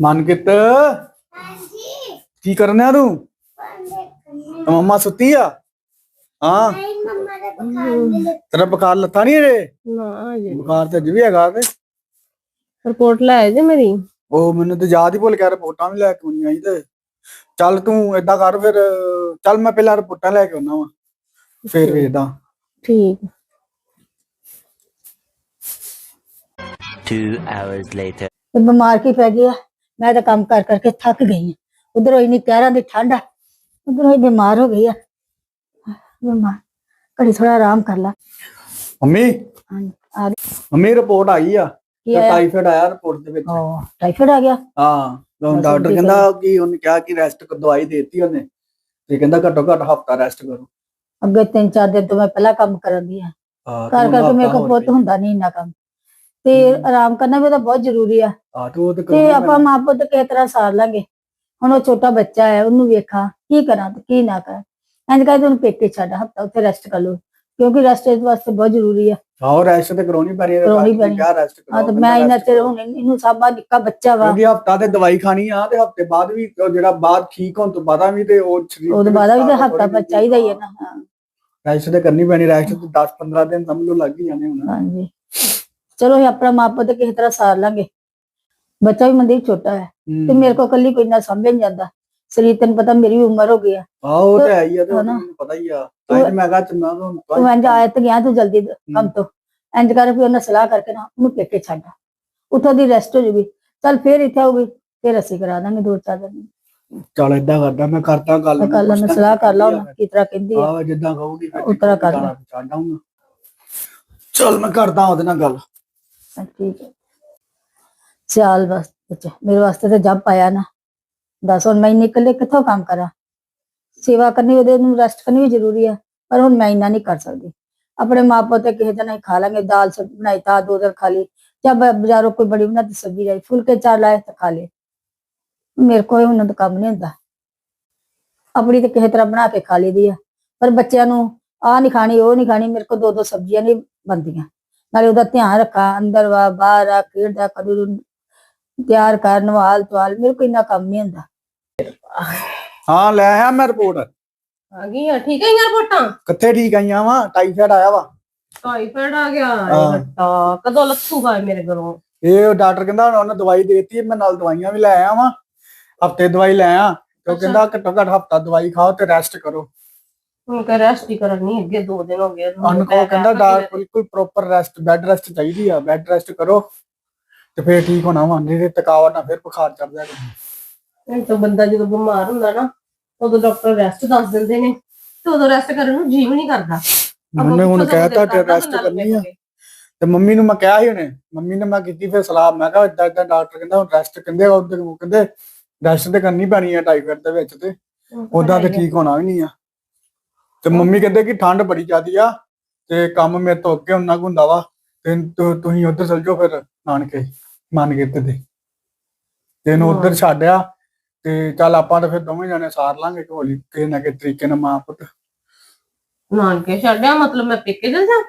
ਮਨਕਿਤ ਹਾਂਜੀ। ਕੀ ਕਰਨਿਆ ਤੂੰ? ਮੰਮਾ ਸੁੱਤੀ ਆ? ਹਾਂ। ਨਹੀਂ ਮੰਮਾ ਦੇ ਪਕਾਉਣ ਦੇ ਤੇਰਾ ਬੁਖਾਰ ਲੱਥਾ ਨਹੀਂ ਰੇ ਨਾ ਜੀ ਬੁਖਾਰ ਤੇ ਅੱਜ ਵੀ ਹੈਗਾ ਤੇ। ਰਿਪੋਰਟ ਲੈ ਆਏ ਜੇ ਮੇਰੀ। ਉਹ ਮੈਨੂੰ ਤੇ ਯਾਦ ਹੀ ਭੁੱਲ ਗਿਆ ਰਿਪੋਰਟਾਂ ਵੀ ਲੈ ਕੇ ਆਉਣੀਆਂ ਸੀ ਤੇ। ਚੱਲ ਤੂੰ ਏਦਾਂ ਕਰ ਫਿਰ ਚੱਲ ਮੈਂ ਪਹਿਲਾਂ ਰਿਪੋਰਟਾਂ ਲੈ ਕੇ ਆਉਣਾ ਵਾ। ਫਿਰ ਵੇਖਦਾ। ਠੀਕ। Two hours later. ਤੇ ਬਿਮਾਰ ਕੀ ਪੈ ਗਿਆ? ਮੈਂ ਤਾਂ ਕੰਮ ਕਰ ਕਰਕੇ ਥੱਕ ਗਈ ਹਾਂ। ਉਧਰੋਂ ਇੰਨੀ ਕਹਿਰਾਂ ਦੀ ਠੰਡ ਆ ਉਧਰੋਂ ਹੀ ਬਿਮਾਰ ਹੋ ਗਈ ਆ। ਬਿਮਾਰ। ਘੜੀ ਥੋੜਾ ਆਰਾਮ ਕਰ ਲਾ। ਮੰਮੀ? ਹਾਂਜੀ, ਆ ਗਈ। ਮੰਮੀ ਰਿਪੋਰਟ ਆਈ ਆ। ਕੀ ਆਇਆ? ਟਾਈਫਾਇਡ ਆਇਆ ਰਿਪੋਰਟ ਦੇ ਵਿੱਚ। ਉਹ ਟਾਈਫਾਇਡ ਆ ਗਿਆ। ਹਾਂ ਬਸ ਡਾਕਟਰ ਠੀਕ ਕਹਿੰਦਾ ਕਿ ਉਹਨੇ ਕਿਹਾ ਕਿ ਰੈਸਟ ਦਵਾਈ ਦੇਤੀ ਉਹਨੇ। ਤੇ ਕਹਿੰਦਾ ਘੱਟੋ ਘੱਟ ਹਫਤਾ ਰੈਸਟ ਕਰੋ। ਅੱਗੇ ਤਿੰਨ ਚਾਰ ਦਿਨ ਤੋਂ ਮੈਂ ਪਹਿਲਾਂ ਕੰਮ ਕਰਨ ਦੀ ਆ। ਹਾਂ, ਕਰ ਤੂੰ ਕਰਕੇ ਮੇਰੇ ਹਫ਼ਤਾ ਕੋਲ ਬਹੁਤ ਹੋਰ ਹੁੰਦਾ ਨਹੀਂ ਇੰਨਾ ਕੰਮ। ਤੇ ਆਰਾਮ ਕਰਨਾ ਵੀ ਤਾਂ ਬਹੁਤ ਜ਼ਰੂਰੀ ਆ। ਆ ਤੂੰ ਆਪਾਂ ਮਾਂ ਪੁੱਤ ਕਿਸ ਤਰ੍ਹਾਂ ਸਾਰ ਲਾਂਗੇ। ਹੁਣ ਉਹ ਛੋਟਾ ਬੱਚਾ ਹੈ ਉਹਨੂੰ ਵੇਖਾਂ ਕੀ ਕਰਾਂ ਤੇ ਕੀ ਨਾ ਕਰਾਂ। ਇੰਜ ਕਹਿੰਦੇ ਉਹਨੂੰ ਪੇਕੇ ਛੱਡ ਹਫਤਾ ਉੱਥੇ ਰੈਸਟ ਕਰ ਲਓ। ਕਿਉਂਕਿ ਰੈਸਟ ਇਸ ਵਾਸਤੇ ਬਹੁਤ ਜ਼ਰੂਰੀ ਆ। ਹਾਂ ਰੈਸਟ ਤੇ ਕਰਾਉਣੀ ਪੈਣੀ ਹੈ ਕਰਾਉਣੀ ਪੈਣੀ। ਕਿਆ ਰੈਸਟ ਹਾਂ ਤੇ ਮੈਂ ਇਹਨਾਂ ਚਿਰ ਹੁਣ ਇਹਨੂੰ ਸਾਬਾ ਨਿੱਕਾ ਬੱਚਾ ਵਾ। ਕਿਉਂਕਿ ਹਫਤਾ ਤੇ ਦਵਾਈ ਖਾਣੀ ਆ ਤੇ ਹਫ਼ਤੇ ਬਾਅਦ ਵੀ ਉਹ ਜਿਹੜਾ ਬਾਅਦ ਠੀਕ ਹੋਣ ਤੋਂ ਬਾਅਦ ਵੀ ਤੇ ਉਹ ਸਰੀਰ ਉਹਦੇ ਬਾਅਦ ਵੀ ਤਾਂ ਹਫਤਾ ਪਰ ਚਾਹੀਦਾ ਹੀ ਹੈ ਨਾ ਹਾਂ, ਰੈਸਟ ਤੇ ਕਰਨੀ ਪੈਣੀ ਰੈਸਟ ਤੇ 10 15 ਦਿਨ ਸਮਝ ਲਓ ਲੱਗ ਹੀ ਜਾਣੇ ਹੁਣ। ਹਾਂਜੀ। ਚਲੋ ਇਹ ਆਪਣਾ ਮਾਪੇ ਤੇ ਕਿਸੇ ਤਰ੍ਹਾਂ ਸਾਰ ਲਾਂਗੇ। ਬੱਚਾ ਵੀ ਮੰਦੀ ਛੋਟਾ ਹੈ ਤੇ ਮੇਰੇ ਕੋਲ ਕੱਲੀ ਕੋਈ ਨਾ ਸਮਝ ਨਹੀਂ ਜਾਂਦਾ। ਸਰੀਰ ਤੈਨੂੰ ਪਤਾ ਮੇਰੀ ਵੀ ਉਮਰ ਹੋ ਗਈ ਆ। ਹਾਂ ਉਹ ਤੇ ਹੈ ਹੀ ਆ ਤੇ ਪਤਾ ਹੀ ਆ। ਤਾਂ ਮੈਂ ਕਹਾ ਚੰਨਾ ਤੋਂ ਤੂੰ ਇੰਜ ਆਇਤ ਗਿਆ ਤੂੰ ਜਲਦੀ ਕੰਮ ਤੋਂ। ਇੰਜ ਕਰ ਵੀ ਉਹਨਾਂ ਸਲਾਹ ਕਰਕੇ ਨਾ ਉਹਨੂੰ ਪੇਕੇ ਛੱਡ ਉੱਥੋਂ ਦੀ ਰੈਸਟ ਹੋ ਜੂਗੀ। ਚੱਲ ਫੇਰ ਇੱਥੇ ਆਊਗੀ ਫੇਰ ਅਸੀਂ ਕਰਾ ਦਾਂਗੇ ਦੋ ਚਾਰ ਦਿਨ। ਚਲ ਏਦਾਂ ਕਰਦਾ ਮੈਂ ਕਰਦਾ ਗੱਲ ਕੱਲ ਨਾਲ ਸਲਾਹ ਕਰ ਲਾ ਉਹਨਾਂ ਕੀ ਤਰ੍ਹਾਂ ਕਹਿੰਦੀ ਆ। ਆ ਜਿੱਦਾਂ ਕਹੂਗੀ ਫਿਰ ਤਰ੍ਹਾਂ ਕਰ ਲੈ। ਚਲ ਮੈਂ ਕਰਦਾ ਉਹਦੇ ਨਾਲ ਗੱਲ। ਠੀਕ ਹੈ। ਸਿਆਲ ਬਸ ਬੱਚਾ, ਮੇਰੇ ਵਾਸਤੇ ਤਾਂ ਜੱਬ ਆਇਆ ਨਾ। ਦੱਸ, ਹੁਣ ਮੈਂ ਨਿਕਲੇ ਕਿੱਥੋਂ ਕੰਮ ਕਰਾਂ? ਸੇਵਾ ਕਰਨੀ ਉਹਦੇ ਨੂੰ ਰੈਸਟ ਕਰਨੀ ਵੀ ਜ਼ਰੂਰੀ ਹੈ ਪਰ ਹੁਣ ਮੈਂ ਇੰਨਾ ਨਹੀਂ ਕਰ ਸਕਦੀ। ਆਪਣੇ ਮਾਪੇ ਤੇ ਕਿਸੇ ਦਿਨ ਅਸੀਂ ਖਾ ਲਾਂਗੇ, ਦਾਲ ਸਬਜ਼ੀ ਬਣਾਈ, ਤਾਂ ਦੋ ਦਿਨ ਖਾ ਲਈ, ਜਾਂ ਬ- ਬਾਜ਼ਾਰੋਂ ਕੋਈ ਬੜੀ ਬਣਾਤੀ ਸਬਜ਼ੀ ਆਈ ਫੁਲਕੇ ਚਾਰ ਲਾਏ ਤਾਂ ਖਾ ਲਏ। ਮੇਰੇ ਕੋਲ ਉਹਨਾਂ ਦਾ ਕੰਮ ਨਹੀਂ ਹੁੰਦਾ। ਆਪਣੀ ਤੇ ਕਿਸੇ ਤਰ੍ਹਾਂ ਬਣਾ ਕੇ ਖਾ ਲਈਦੀ ਆ, ਪਰ ਬੱਚਿਆਂ ਨੂੰ ਆਹ ਨਹੀਂ ਖਾਣੀ, ਉਹ ਨਹੀਂ ਖਾਣੀ, ਮੇਰੇ ਕੋਲ ਦੋ ਦੋ ਸਬਜ਼ੀਆਂ ਨਹੀਂ ਬਣਦੀਆਂ। ਨਾਲੇ ਉਹਦਾ ਧਿਆਨ ਰੱਖਾਂ ਅੰਦਰ ਵਾ ਬਾਹਰ ਆ ਖੇਡਦਾ ਕਦੋਂ ਨੂੰ ਤਿਆਰ ਕਰ ਨਵਾਲ ਤਵਾਲ ਮੇਰੇ ਕੋਈ ਇੰਨਾ ਕੰਮ ਨਹੀਂ ਹੁੰਦਾ। ਹਾਂ ਲੈ ਆਇਆ ਮੈਂ ਰਿਪੋਰਟ ਆ ਗਈ ਆ ਠੀਕ ਹੈ ਯਾਰ ਰਿਪੋਰਟਾਂ? ਕਿੱਥੇ ਠੀਕ ਆਈਆਂ ਵਾ? ਟਾਈਫਾਇਡ ਆਇਆ ਵਾ। ਟਾਈਫਾਇਡ ਆ ਗਿਆ ਹਾਂ। ਇਹ ਹੱਟਾ ਕਦੋਂ ਲੱਥੂਗਾ ਇਹ ਮੇਰੇ ਘਰੋਂ? ਇਹ ਡਾਕਟਰ ਕਹਿੰਦਾ ਉਹਨੇ ਦਵਾਈ ਦੇਤੀ ਮੈਂ ਨਾਲ ਦਵਾਈਆਂ ਵੀ ਲੈ ਆਇਆ ਵਾਂ ਹਫ਼ਤੇ ਦਵਾਈ ਲੈ ਆ ਤੇ ਉਹ। ਕਹਿੰਦਾ ਘੱਟੋ ਘੱਟ ਹਫਤਾ ਦਵਾਈ ਖਾਓ ਤੇ ਰੈਸਟ ਕਰੋ। ਹੁਣ ਕਹ ਰੈਸਟ ਹੀ ਕਰਨੀ ਅੱਗੇ ਦੋ ਦਿਨ ਹੋ ਗਏ ਉਹਨੂੰ ਕਹੋ ਕਹਿੰਦਾ ਡਾਕਟਰ ਬਿਲਕੁਲ ਪ੍ਰੋਪਰ ਰੈਸਟ ਬੈੱਡ ਰੈਸਟ ਚਾਹੀਦੀ ਆ ਬੈੱਡ ਰੈਸਟ ਕਰੋ ਤੇ ਫੇਰ ਠੀਕ ਹੋਣਾ ਵਾ ਨਹੀਂ ਤੇ ਥਕਾਵਟ ਨਾਲ ਫਿਰ ਬੁਖਾਰ ਚੜ ਜਾਏਗਾ ਇਹ ਤਾਂ ਬੰਦਾ ਜਦੋਂ ਬਿਮਾਰ ਹੁੰਦਾ ਨਾ ਉਦੋਂ ਡਾਕਟਰ ਰੈਸਟ ਦੱਸ ਦਿੰਦੇ ਨੇ ਤੇ ਉਦੋਂ ਰੈਸਟ ਕਰਨ ਨੂੰ ਜੀਵ ਨਹੀਂ ਕਰਦਾ। ਉਹਨੇ ਹੁਣ ਕਹਿਤਾ ਕਰਦਾ ਰੈਸਟ ਕਰਨੀ ਆ। ਕੇ। ਤੇ ਮੰਮੀ ਨੂੰ ਮੈਂ ਕਿਹਾ ਸੀ ਉਹਨੇ ਮੰਮੀ ਨੇ ਮੈਂ ਕੀਤੀ ਫਿਰ ਸਲਾਹ ਮੈਂ ਕਿਹਾ ਇਦਾਂ ਇਦਾਂ ਡਾਕਟਰ ਕਹਿੰਦਾ ਹੁਣ ਰੈਸਟ ਕਹਿੰਦੇ ਉਹ ਕਹਿੰਦੇ ਰੈਸਟ ਤੇ ਕਰਨੀ ਪੈਣੀ ਆ ਟਾਈਫਾਇਡ ਦੇ ਵਿੱਚ ਤੇ ਉਦਾਂ ਤੇ ਠੀਕ ਹੋਣਾ ਵੀ ਨਹੀਂ ਆ। ਤੇ ਮੰਮੀ ਕਹਿੰਦੇ ਕਿ ਠੰਡ ਬੜੀ ਜ਼ਿਆਦੀ ਆ ਤੇ ਕੰਮ ਮੇਰੇ ਤੋਂ ਅੱਗੇ ਉਹਨਾਂ ਕੁ ਹੁੰਦਾ ਵਾ ਤੇ ਤੁ- ਤੁਸੀਂ ਉਧਰ ਚਲ ਜਾਓ ਫਿਰ ਨਾਨਕੇ ਮੰਨ ਗਏ ਤੇ ਤੇ ਇਹਨੂੰ ਉਧਰ ਛੱਡਿਆ ਤੇ ਚੱਲ ਆਪਾਂ ਤਾਂ ਫਿਰ ਦੋਵੇਂ ਜਣੇ ਸਾਰ ਲਾਂਗੇ ਢੋਲੀ ਕਿਸੇ ਨਾ ਕਿਸੇ ਤਰੀਕੇ ਨਾਲ ਮਾਂ ਪੁੱਤ। ਨਾਨਕੇ ਛੱਡਿਆ ਮਤਲਬ ਮੈਂ ਪੇਕੇ ਚਲ ਜਾ?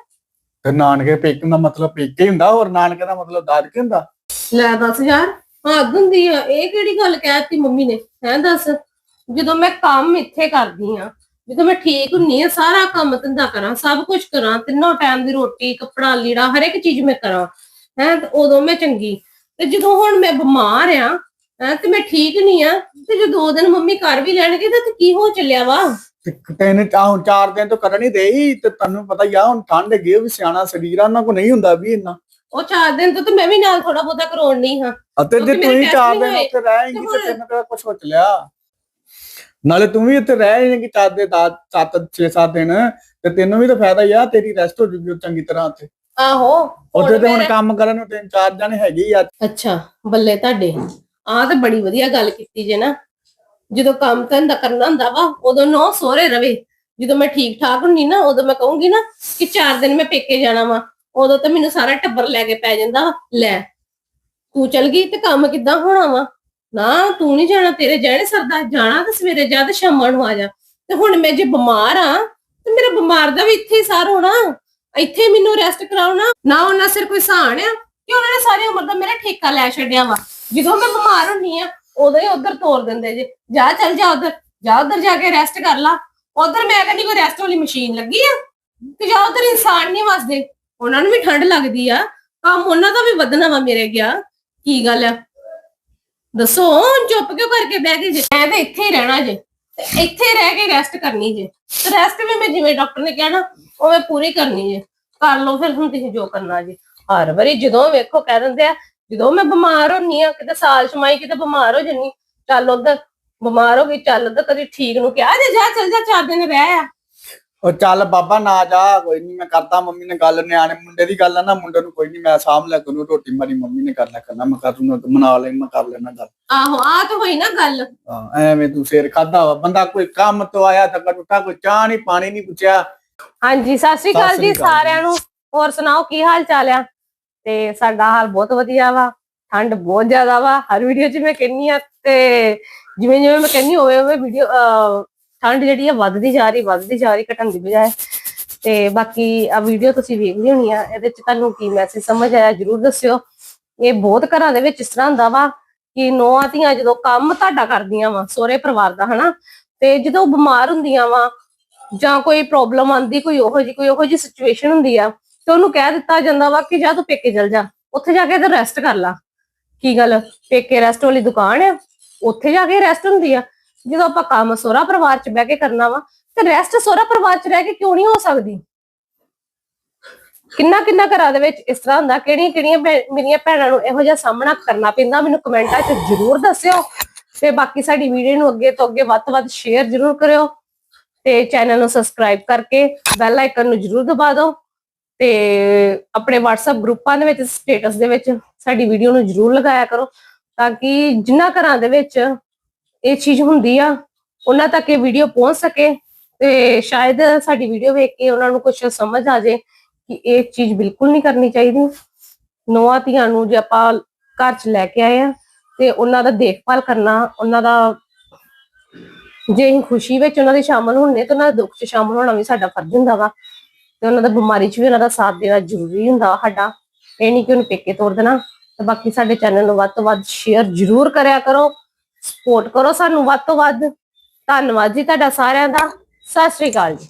ਤੇ ਨਾਨਕੇ ਪੇਕਣ ਦਾ ਮਤਲਬ ਪੇਕੇ ਹੀ ਹੁੰਦਾ ਹੋਰ ਨਾਨਕੇ ਦਾ ਮਤਲਬ ਦਾਦਕੇ ਹੁੰਦਾ? ਲੈ ਦੱਸ ਯਾਰ ਹੱਦ ਹੁੰਦੀ ਆ ਇਹ ਕਿਹੜੀ ਗੱਲ ਕਹਿਤੀ ਮੰਮੀ ਨੇ? ਹੈ ਦੱਸ ਜਦੋਂ ਮੈਂ ਕੰਮ ਇੱਥੇ ਕਰਦੀ ਆ ਜਦੋਂ ਮੈਂ ਠੀਕ ਹੁੰਨੀ ਆ ਸਾਰਾ ਕੰਮ ਧੰਦਾ ਕਰਾਂ ਸਭ ਕੁਝ ਕਰਾਂ ਤਿੰਨੋਂ ਟਾਈਮ ਦੀ ਰੋਟੀ ਕੱਪੜਾ ਲੀੜਾ ਹਰ ਇੱਕ ਚੀਜ਼ ਮੈਂ ਕਰਾਂ ਹੈ ਉਦੋਂ ਮੈਂ ਚੰਗੀ। ਤੇ ਜਦੋਂ ਹੁਣ ਮੈਂ ਬਿਮਾਰ ਆ ਹੈਂ ਤੇ ਮੈਂ ਠੀਕ ਨਹੀਂ ਆ ਤੇ ਜੇ ਦੋ ਦਿਨ ਮੰਮੀ ਕਰ ਵੀ ਲੈਣਗੇ ਤਾਂ ਕੀ ਹੋ ਚੱਲਿਆ ਵਾ? ਤੇ ਤੈਨੂੰ ਤਾਂ ਹੁਣ ਚਾਰ ਦਿਨ ਤੋਂ ਕਰਨ ਹੀ ਦੇਈ ਤੇ ਤੁਹਾਨੂੰ ਪਤਾ ਹੀ ਆ ਹੁਣ ਠੰਡ ਹੈਗੀ ਆ, ਵੀ ਸਿਆਣਾ ਸਰੀਰ ਆ ਉਹਨਾਂ ਕੋ ਨਹੀਂ ਹੁੰਦਾ ਵੀ ਇੰਨਾ। ਉਹ ਚਾਰ ਦਿਨ ਤੋਂ ਤੇ ਮੈਂ ਵੀ ਨਾਲ ਥੋੜਾ ਬਹੁਤਾ ਕਰਾਉਣ ਨਹੀਂ ਹਾਂ। ਅਤੇ ਜੇ ਕਿਉਂਕਿ ਤੂੰ ਮੇਰੇ ਹੀ ਚਾਰ ਨਹੀਂ ਦਿਨ ਹੋਏ। ਉੱਥੇ ਰਹੇਂਗੀ ਤੇ ਹੁਣ- ਤੈਨੂੰ ਕਿਹੜਾ ਕੁਝ ਸੋਚ ਲਿਆ ਨਾਲੇ ਤੂੰ ਵੀ ਇੱਥੇ ਰਹੇ ਕਿ ਚਾਰ ਦੇ 7 6 7 ਦਿਨ ਤੇ ਤੈਨੂੰ ਵੀ ਤਾਂ ਫਾਇਦਾ ਹੀ ਆ ਤੇਰੀ ਰੈਸਟ ਹੋ ਜੂਗੀ ਚੰਗੀ ਤਰ੍ਹਾਂ ਉੱਥੇ। ਆਹੋ ਉੱਥੇ ਤੇ ਹੁਣ ਕੰਮ ਕਰਨ ਨੂੰ ਤਿੰਨ ਚਾਰ ਜਣੇ ਹੈਗੇ ਹੀ ਆ। ਅੱਛਾ ਬੱਲੇ ਤੁਹਾਡੇ। ਆਹ ਤੇ ਬੜੀ ਵਧੀਆ ਗੱਲ ਕੀਤੀ ਜੇ ਨਾ। ਜਦੋਂ ਕੰਮ ਧੰਦਾ ਕਰਨਾ ਹੁੰਦਾ ਵਾ ਉਦੋਂ ਨੌ ਸੋਹਰੇ ਰਵੇ। ਜਦੋਂ ਮੈਂ ਠੀਕ ਠਾਕ ਹੁੰਨੀ ਨਾ ਉਦੋਂ ਮੈਂ ਕਹੂੰਗੀ ਨਾ ਕਿ ਚਾਰ ਦਿਨ ਮੈਂ ਪੇਕੇ ਜਾਣਾ ਵਾ। ਉਦੋਂ ਤਾਂ ਮੈਨੂੰ ਸਾਰਾ ਟੱਬਰ ਲੈ ਕੇ ਪੈ ਜਾਂਦਾ। ਲੈ ਤੂੰ ਚਲ ਗਈ ਤੇ ਕੰਮ ਕਿੱਦਾਂ ਹੋਣਾ ਵਾ? ਨਾ ਤੂੰ ਨਹੀਂ ਜਾਣਾ, ਤੇਰੇ ਜਾਣੇ ਸਰਦਾ, ਜਾਣਾ ਤੇ ਸਵੇਰੇ ਜਾ ਤੇ ਸ਼ਾਮਾਂ ਨੂੰ ਆ ਜਾ। ਤੇ ਹੁਣ ਮੈਂ ਜੇ ਬਿਮਾਰ ਆ, ਤੇ ਮੇਰਾ ਬਿਮਾਰ ਦਾ ਵੀ ਇੱਥੇ ਹੀ ਸਾਰ ਹੋਣਾ। ਇੱਥੇ ਮੈਨੂੰ ਰੈਸਟ ਕਰਾਉਣਾ, ਨਾ ਉਹਨਾਂ ਸਿਰ ਕੋਈ ਸਹਾਣ ਆ, ਕਿ ਉਹਨਾਂ ਨੇ ਸਾਰੀ ਉਮਰ ਦਾ ਮੇਰਾ ਠੇਕਾ ਲੈ ਛੱਡਿਆ ਵਾ। ਜਦੋਂ ਮੈਂ ਬਿਮਾਰ ਹੁੰਨੀ ਆ, ਉਦੋਂ ਹੀ ਉਧਰ ਤੋਰ ਦਿੰਦੇ ਜੇ। ਜਾ ਚੱਲ ਜਾ ਉਧਰ ਜਾ ਉਧਰ ਜਾ ਕੇ ਰੈਸਟ ਕਰ ਲਾ। ਉਧਰ ਮੈਂ ਕਹਿੰਦੀ ਕੋਈ ਰੈਸਟ ਵਾਲੀ ਮਸ਼ੀਨ ਲੱਗੀ ਆ, ਤੇ ਜਾ ਉਧਰ ਇਨਸਾਨ ਨਹੀਂ ਵਸਦੇ। ਉਹਨਾਂ ਨੂੰ ਵੀ ਠੰਡ ਲੱਗਦੀ ਆ। ਕੰਮ ਉਹਨਾਂ ਦਾ ਵੀ ਵਧਣਾ ਵਾ ਮੇਰੇ ਗਿਆ। ਕੀ ਗੱਲ ਆ? ਦੱਸੋ ਚੁੱਪ ਕਿਉਂ ਕਰਕੇ ਬਹਿ ਗਏ ਜੇ? ਮੈਂ ਤਾਂ ਇੱਥੇ ਹੀ ਰਹਿਣਾ ਜੇ। ਤੇ ਇੱਥੇ ਰਹਿ ਕੇ ਰੈਸਟ ਕਰਨੀ ਜੇ। ਤੇ ਰੈਸਟ ਵੀ ਮੈਂ ਜਿਵੇਂ ਡਾਕਟਰ ਨੇ ਕਿਹਾ ਨਾ, ਉਹ ਮੈਂ ਪੂਰੀ ਕਰਨੀ ਜੇ। ਕਰ ਲਓ ਫਿਰ ਹੁਣ ਤੁਸੀਂ ਜੋ ਕਰਨਾ ਜੇ। ਹਰ ਵਾਰੀ ਜਦੋਂ ਵੇਖੋ ਕਹਿ ਦਿੰਦੇ ਆ, ਜਦੋਂ ਮੈਂ ਬਿਮਾਰ ਹੁੰਨੀ ਆ, ਕਿਤੇ ਸਾਲ ਛਮਾਈ ਕਿਤੇ ਬਿਮਾਰ ਹੋ ਜੰਨੀ, ਚੱਲ ਉਧਰ ਬਿਮਾਰ ਹੋ ਗਈ, ਚੱਲ ਉਧਰ ਕਦੀ ਠੀਕ ਨੂੰ ਕਿਹਾ ਜੇ, ਜਾ ਚੱਲ ਜਾ, ਚਾਰ ਦਿਨ ਰਹਿ ਆ। ਉਹ ਚੱਲ ਬਾਬਾ ਨਾ ਜਾ ਕੋਈ ਨਹੀਂ ਮੈਂ ਕਰਦਾ ਮੰਮੀ ਨੇ ਗੱਲ ਨਿਆਣੇ ਮੁੰਡੇ ਦੀ ਗੱਲ ਆ ਨਾ ਮੁੰਡੇ ਨੂੰ ਕੋਈ ਨਹੀਂ ਮੈਂ ਸਾਂਭ ਲਿਆ ਕਰੂੰ ਰੋਟੀ ਮਾਰੀ ਮੰਮੀ ਨੇ ਕਰ ਲਿਆ ਕਰਨਾ ਮੈਂ ਕਰ ਲੂੰਗਾ ਮਨਾ ਲੈ ਮੈਂ ਕਰ ਲੈਣਾ ਗੱਲ। ਆਹੋ ਆ ਤਾਂ ਹੋਈ ਨਾ ਗੱਲ। ਹਾਂ, ਐਵੇਂ ਤੂੰ ਸਿਰ ਖਾਦਾ ਵਾ ਬੰਦਾ ਕੋਈ ਕੰਮ ਤੋਂ ਆਇਆ ਤਾਂ ਟੁੱਟਾ ਕੋਈ ਚਾਹ ਨਹੀਂ ਪਾਣੀ ਨਹੀਂ ਪੁੱਛਿਆ। ਹਾਂਜੀ ਸਤਿ ਸ਼੍ਰੀ ਸਤਿ ਅਕਾਲ ਸ਼੍ਰੀ ਜੀ। ਅਕਾਲ ਸਾਰਿਆਂ ਜੀ। ਨੂੰ। ਹੋਰ ਸੁਣਾਓ ਕੀ ਹਾਲ ਚਾਲ ਆ? ਤੇ ਸਾਡਾ ਹਾਲ ਬਹੁਤ ਵਧੀਆ ਵਾ ਠੰਡ ਬਹੁਤ ਜ਼ਿਆਦਾ ਵਾ। ਹਰ ਵੀਡੀਓ 'ਚ ਮੈਂ ਕਹਿੰਨੀ ਆ ਤੇ ਜਿਵੇਂ ਜਿਵੇਂ ਮੈਂ ਕਹਿੰਨੀ ਹੋਵੇ ਹੋਵੇ ਵੀਡੀਓ ਠੰਡ ਜਿਹੜੀ ਆ ਵੱਧਦੀ ਜਾ ਰਹੀ, ਵੱਧਦੀ ਜਾ ਰਹੀ ਘਟਣ ਦੀ ਬਜਾਏ। ਤੇ ਬਾਕੀ ਆ ਵੀਡੀਓ ਤੁਸੀਂ ਵੇਖਦੇ ਹੋਣੀ ਆ, ਇਹਦੇ 'ਚ ਤੁਹਾਨੂੰ ਕੀ ਮੈਸੇਜ ਸਮਝ ਆਇਆ ਜਰੂਰ ਦੱਸਿਓ। ਇਹ ਬਹੁਤ ਘਰਾਂ ਦੇ ਵਿੱਚ ਇਸ ਤਰ੍ਹਾਂ ਹੁੰਦਾ ਵਾ ਕਿ ਨੋਆਂ ਧੀਆਂ ਜਦੋਂ ਕੰਮ ਤੁਹਾਡਾ ਕਰਦੀਆਂ ਵਾ, ਸਹੁਰੇ ਪਰਿਵਾਰ ਦਾ, ਹਨਾ? ਤੇ ਜਦੋਂ ਬਿਮਾਰ ਹੁੰਦੀਆਂ ਵਾ, ਜਾਂ ਕੋਈ ਪ੍ਰੋਬਲਮ ਆਂਦੀ ਕੋਈ ਉਹੋ ਜੀ ਕੋਈ ਉਹੋ ਜੀ ਸਿਚੁਏਸ਼ਨ ਹੁੰਦੀ ਆ, ਤੇ ਉਹਨੂੰ ਕਹਿ ਦਿੱਤਾ ਜਾਂਦਾ ਵਾ ਕਿ ਜਾ ਤੂੰ ਪੇਕੇ ਚਲ ਜਾ, ਉੱਥੇ ਜਾ ਕੇ ਤੇ ਰੈਸਟ ਕਰ ਲਾ। ਕੀ ਗੱਲ? ਪੇਕੇ ਰੈਸਟ ਵਾਲੀ ਦੁਕਾਨ ਆ? ਉੱਥੇ ਜਾ ਕੇ ਰੈਸਟ ਹੁੰਦੀ ਆ? ਜਦੋਂ ਆਪਾਂ ਕੰਮ ਸੋਹਰਾ ਪਰਿਵਾਰ ਚ ਬਹਿ ਕੇ ਕਰਨਾ ਵਾ, ਤੇ ਰੈਸਟ ਸੋਹਰਾ ਪਰਿਵਾਰ ਚ ਰਹਿ ਕੇ ਕਿਉਂ ਨਹੀਂ ਹੋ ਸਕਦੀ? ਕਿੰਨਾ ਕਿੰਨਾ ਘਰਾਂ ਦੇ ਵਿੱਚ ਇਸ ਤਰ੍ਹਾਂ ਹੁੰਦਾ, ਕਿਹੜੀਆਂ ਕਿਹੜੀਆਂ ਮੇਰੀਆਂ ਭੈਣਾਂ ਨੂੰ ਇਹੋ ਜਿਹਾ ਸਾਹਮਣਾ ਕਰਨਾ ਪੈਂਦਾ, ਮੈਨੂੰ ਕਮੈਂਟਾਂ 'ਚ ਜਰੂਰ ਦੱਸਿਓ। ਤੇ ਬਾਕੀ ਸਾਡੀ ਵੀਡੀਓ ਨੂੰ ਅੱਗੇ ਤੋਂ ਅੱਗੇ ਵੱਧ ਤੋਂ ਵੱਧ ਸ਼ੇਅਰ ਜਰੂਰ ਕਰਿਓ। ਤੇ ਚੈਨਲ ਨੂੰ ਸਬਸਕ੍ਰਾਈਬ ਕਰਕੇ ਬੈਲ ਆਈਕਨ ਨੂੰ ਜਰੂਰ ਦਬਾ ਦਿਓ। ਤੇ ਆਪਣੇ WhatsApp ਗਰੁੱਪਾਂ ਦੇ ਵਿੱਚ ਸਟੇਟਸ ਦੇ ਵਿੱਚ ਸਾਡੀ ਵੀਡੀਓ ਨੂੰ ਜਰੂਰ ਲਗਾਇਆ ਕਰੋ, ਤਾਂ ਕਿ ਜਿਨ੍ਹਾਂ ਘਰਾਂ ਦੇ ਵਿੱਚ ਇਹ ਚੀਜ਼ ਹੁੰਦੀ ਆ, ਉਹਨਾਂ ਤੱਕ ਇਹ ਵੀਡੀਓ ਪਹੁੰਚ ਸਕੇ ਤੇ ਸ਼ਾਇਦ ਸਾਡੀ ਵੀਡੀਓ ਵੇਖ ਕੇ ਉਹਨਾਂ ਨੂੰ ਕੁਝ ਸਮਝ ਆ ਜਾਏ ਕਿ ਇਹ ਚੀਜ਼ ਬਿਲਕੁਲ ਨਹੀਂ ਕਰਨੀ ਚਾਹੀਦੀ। ਨੌਆਂ ਧੀਆਂ ਨੂੰ ਜੇ ਆਪਾਂ ਘਰ 'ਚ ਲੈ ਕੇ ਆਏ ਆ ਤੇ ਉਹਨਾਂ ਦਾ ਦੇਖਭਾਲ ਕਰਨਾ, ਉਹਨਾਂ ਦਾ ਜੇ ਅਸੀਂ ਖੁਸ਼ੀ ਵਿੱਚ ਉਹਨਾਂ ਦੇ ਸ਼ਾਮਲ ਹੁੰਨੇ ਤਾਂ ਉਹਨਾਂ ਦੇ ਦੁੱਖ 'ਚ ਸ਼ਾਮਲ ਹੋਣਾ ਵੀ ਸਾਡਾ ਫਰਜ਼ ਹੁੰਦਾ ਵਾ ਤੇ ਉਹਨਾਂ ਦਾ ਬਿਮਾਰੀ 'ਚ ਵੀ ਉਹਨਾਂ ਦਾ ਸਾਥ ਦੇਣਾ ਜ਼ਰੂਰੀ ਹੁੰਦਾ ਵਾ ਸਾਡਾ। ਇਹ ਨਹੀਂ ਕਿ ਉਹਨੂੰ ਪੇਕੇ ਤੋੜ ਦੇਣਾ ਤੇ ਬਾਕੀ ਸਾਡੇ ਚੈਨਲ ਨੂੰ ਵੱਧ ਤੋਂ ਵੱਧ ਸ਼ੇਅਰ ਜ਼ਰੂਰ ਕਰਿਆ ਕਰੋ। ਸਪੋਰਟ ਕਰੋ ਸਾਨੂੰ ਵੱਧ ਤੋਂ ਵੱਧ। ਧੰਨਵਾਦ ਜੀ ਤੁਹਾਡਾ ਸਾਰਿਆਂ ਦਾ। ਸਤਿ ਸ੍ਰੀ ਅਕਾਲ ਜੀ।